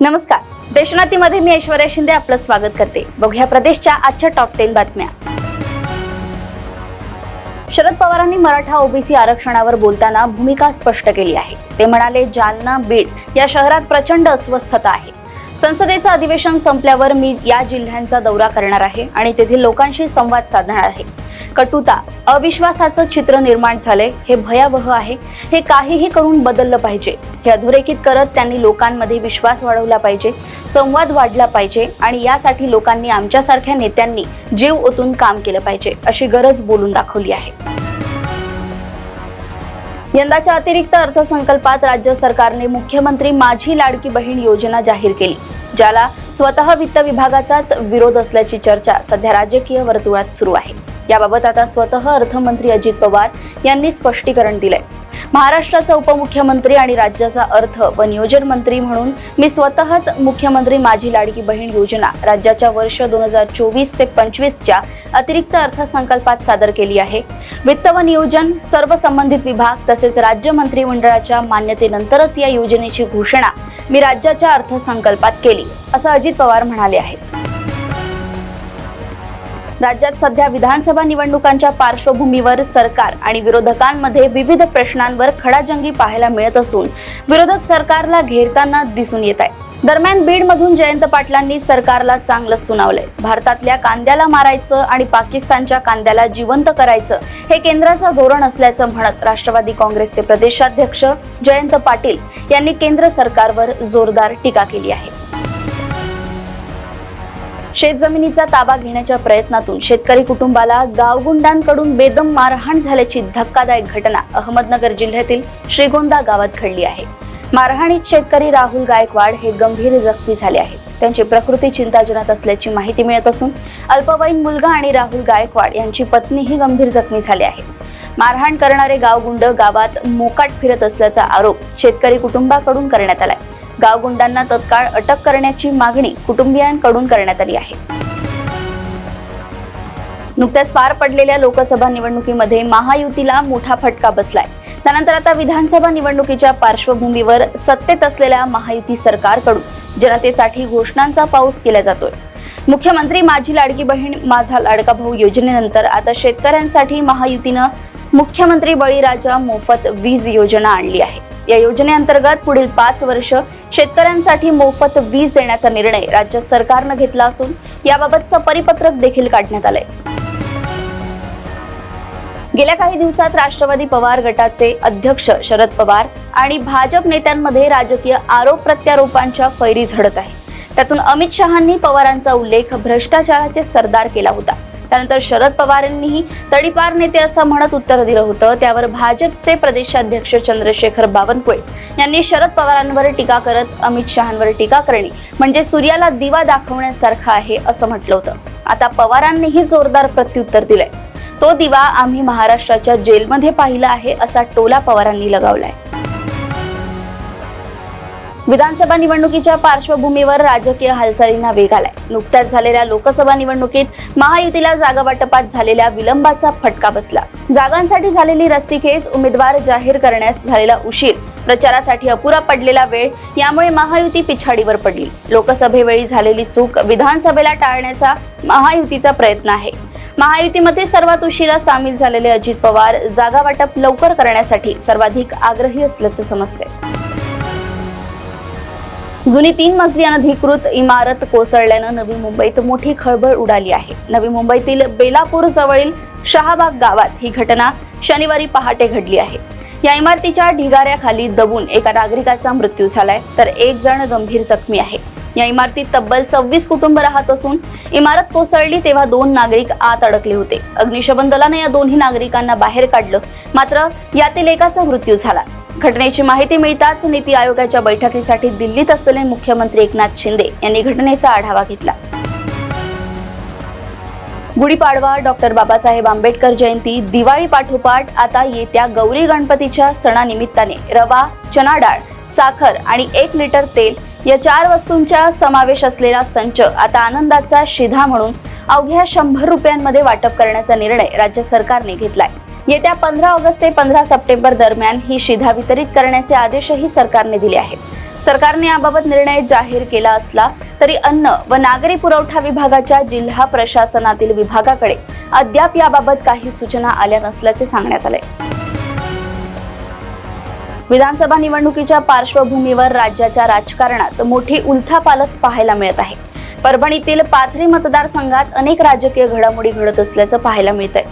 नमस्कार. देशनातीमध्ये मी ऐश्वर्या शिंदे आपलं स्वागत करते. बघूया प्रदेशच्या आजच्या टॉप टेन बातम्या. शरद पवारांनी मराठा ओबीसी आरक्षणावर बोलताना भूमिका स्पष्ट केली आहे. ते म्हणाले जालना बीड या शहरात प्रचंड अस्वस्थता आहे. संसदेचं अधिवेशन संपल्यावर मी या जिल्ह्यांचा दौरा करणार आहे आणि तेथील लोकांशी संवाद साधणार आहे. कटुता अविश्वासाचं चित्र निर्माण झालंय. हे भयावह आहे. हे काहीही करून बदललं पाहिजे. हे अधोरेखित करत त्यांनी लोकांमध्ये विश्वास वाढवला पाहिजे संवाद वाढला पाहिजे आणि यासाठी लोकांनी आमच्यासारख्या नेत्यांनी जीव ओतून काम केलं पाहिजे अशी गरज बोलून दाखवली आहे. यंदाच्या अतिरिक्त अर्थसंकल्पात राज्य सरकारने मुख्यमंत्री माझी लाडकी बहीण योजना जाहीर केली ज्याला स्वतः वित्त विभागाचाच विरोध असल्याची चर्चा सध्या राजकीय वर्तुळात सुरू आहे. याबाबत आता स्वतः अर्थमंत्री अजित पवार यांनी स्पष्टीकरण दिलंय. महाराष्ट्राचा उपमुख्यमंत्री आणि राज्याचा अर्थ व नियोजन मंत्री म्हणून मी स्वतःच मुख्यमंत्री माझी लाडकी बहीण योजना राज्याच्या वर्ष दोन हजार चोवीस ते पंचवीसच्या अतिरिक्त अर्थसंकल्पात सादर केली आहे. वित्त व नियोजन सर्व संबंधित विभाग तसेच राज्य मंत्रिमंडळाच्या मान्यतेनंतरच या योजनेची घोषणा मी राज्याच्या अर्थसंकल्पात केली असं अजित पवार म्हणाले आहेत. राज्यात सध्या विधानसभा निवडणुकांच्या पार्श्वभूमीवर सरकार आणि विरोधकांमध्ये विविध प्रश्नांवर खडाजंगी पाहायला मिळत असून विरोधक सरकारला घेरताना दिसून येत आहे. दरम्यान बीडमधून जयंत पाटलांनी सरकारला चांगलंच सुनावलंय. भारतातल्या कांद्याला मारायचं आणि पाकिस्तानच्या कांद्याला जिवंत करायचं हे केंद्राचं धोरण असल्याचं म्हणत राष्ट्रवादी काँग्रेसचे प्रदेशाध्यक्ष जयंत पाटील यांनी केंद्र सरकारवर जोरदार टीका केली आहे. शेतजमिनीचा ताबा घेण्याच्या प्रयत्नातून शेतकरी कुटुंबाला गावगुंडांकडून बेदम मारहाण झाल्याची धक्कादायक घटना अहमदनगर जिल्ह्यातील श्रीगोंदा गावात घडली आहे. मारहाणीत शेतकरी राहुल गायकवाड हे गंभीर जखमी झाले आहेत. त्यांची प्रकृती चिंताजनक असल्याची माहिती मिळत असून अल्पवयीन मुलगा आणि राहुल गायकवाड यांची पत्नीही गंभीर जखमी झाले आहे. मारहाण करणारे गावगुंड गावात मोकाट फिरत असल्याचा आरोप शेतकरी कुटुंबाकडून करण्यात आलाय. गावगुंडांना तत्काळ अटक करण्याची मागणी कुटुंबियांकडून करण्यात आली आहे. नुकत्याच पार पडलेल्या लोकसभा निवडणुकीमध्ये महायुतीला मोठा फटका बसलाय. त्यानंतर आता विधानसभा निवडणुकीच्या पार्श्वभूमीवर सत्तेत असलेल्या महायुती सरकारकडून जनतेसाठी घोषणांचा पाऊस केला जातोय. मुख्यमंत्री माझी लाडकी बहीण माझा लाडका भाऊ योजनेनंतर आता शेतकऱ्यांसाठी महायुतीनं मुख्यमंत्री बळीराजा मोफत वीज योजना आणली आहे. या योजनेअंतर्गत पुढील पाच वर्ष शेतकऱ्यांसाठी मोफत वीज देण्याचा निर्णय राज्य सरकारनं घेतला असून याबाबतचं परिपत्रक देखील काढण्यात आलंय. गेल्या काही दिवसात राष्ट्रवादी पवार गटाचे अध्यक्ष शरद पवार आणि भाजप नेत्यांमध्ये राजकीय आरोप प्रत्यारोपांच्या फैरी झडत आहे. त्यातून अमित शहांनी पवारांचा उल्लेख भ्रष्टाचाराचे सरदार केला होता. त्यानंतर शरद पवार यांनीही तडीपार नेते असं म्हणत उत्तर दिलं होतं. त्यावर भाजपचे प्रदेशाध्यक्ष चंद्रशेखर बावनकुळे यांनी शरद पवारांवर टीका करत अमित शहांवर टीका करणे म्हणजे सूर्याला दिवा दाखवण्यासारखं आहे असं म्हटलं होतं. आता पवारांनीही जोरदार प्रत्युत्तर दिलंय. तो दिवा आम्ही महाराष्ट्राच्या जेलमध्ये पाहिला आहे असा टोला पवारांनी लगावलाय. विधानसभा निवडणुकीच्या पार्श्वभूमीवर राजकीय हालचालींना वेग आलाय. नुकत्याच झालेल्या लोकसभा निवडणुकीत महायुतीला जागा वाटपात झालेल्या विलंबाचा फटका बसला. जागांसाठी झालेली रस्तीखेच उमेदवार जाहीर करण्यास झालेला उशीर. प्रचारासाठी अपुरा पडलेला वेळ यामुळे महायुती पिछाडीवर पडली. लोकसभेवेळी झालेली चूक विधानसभेला टाळण्याचा महायुतीचा प्रयत्न आहे. महायुतीमध्ये सर्वात उशिरा सामील झालेले अजित पवार जागा वाटप लवकर करण्यासाठी सर्वाधिक आग्रही असल्याचं समजते जुनी तीन मजली अनधिकृत इमारत कोसळल्यानं नवी मुंबईत मोठी खळबळ उडाली आहे. नवी मुंबईतील बेलापूर जवळील शहाबाग गावात ही घटना शनिवारी पहाटे घडली आहे. या इमारतीच्या ढिगाऱ्याखाली दबून एका नागरिकाचा मृत्यू झालाय तर एक जण गंभीर जखमी आहे. या इमारतीत तब्बल सव्वीस कुटुंब राहत असून इमारत कोसळली तेव्हा दोन नागरिक आत अडकले होते. अग्निशमन दलाने या दोन्ही नागरिकांना बाहेर काढलं मात्र यातील एकाचा मृत्यू झाला. घटनेची माहिती मिळताच नीती आयोगाच्या बैठकीसाठी दिल्लीत असलेले मुख्यमंत्री एकनाथ शिंदे यांनी घटनेचा आढावा घेतला. गुढीपाडवा डॉक्टर बाबासाहेब आंबेडकर जयंती दिवाळी पाठोपाठ आता येत्या गौरी गणपतीच्या सणानिमित्ताने रवा चना डाळ साखर आणि एक लिटर तेल या चार वस्तूंचा समावेश असलेला संच आता आनंदाचा शिधा म्हणून अवघ्या शंभर रुपयांमध्ये वाटप करण्याचा निर्णय राज्य सरकारने घेतलाय. येत्या पंधरा ऑगस्ट ते पंधरा सप्टेंबर दरम्यान ही शिधा वितरित करण्याचे आदेशही सरकारने दिले आहेत. सरकारने याबाबत निर्णय जाहीर केला असला तरी अन्न व नागरी पुरवठा विभागाच्या जिल्हा प्रशासनातील विभागाकडे अद्याप याबाबत काही सूचना आल्या नसल्याचे सांगण्यात आले. विधानसभा निवडणुकीच्या पार्श्वभूमीवर राज्याच्या राजकारणात मोठी उलथापालथ पाहायला मिळत आहे. परभणीतील पाथरी मतदारसंघात अनेक राजकीय घडामोडी घडत असल्याचं पाहायला मिळतंय.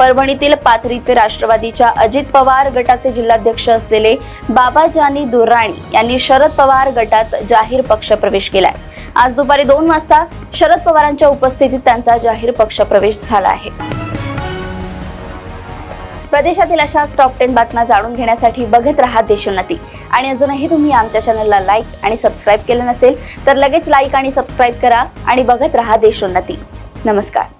परभणीतील पाथरीचे राष्ट्रवादीच्या अजित पवार गटाचे जिल्हाध्यक्ष असलेले बाबाजानी दुर्राणी यांनी शरद पवार गटात जाहीर पक्ष प्रवेश केलाय. आज दुपारी दोन वाजता शरद पवारांच्या उपस्थितीत त्यांचा जाहीर पक्ष प्रवेश झाला आहे. प्रदेशातील अशाच टॉप टेन बातम्या जाणून घेण्यासाठी बघत राहा देशोन्नती आणि अजूनही तुम्ही आमच्या चॅनलला लाईक आणि सबस्क्राईब केलं नसेल तर लगेच लाईक आणि सबस्क्राईब करा आणि बघत राहा देशोन्नती नमस्कार.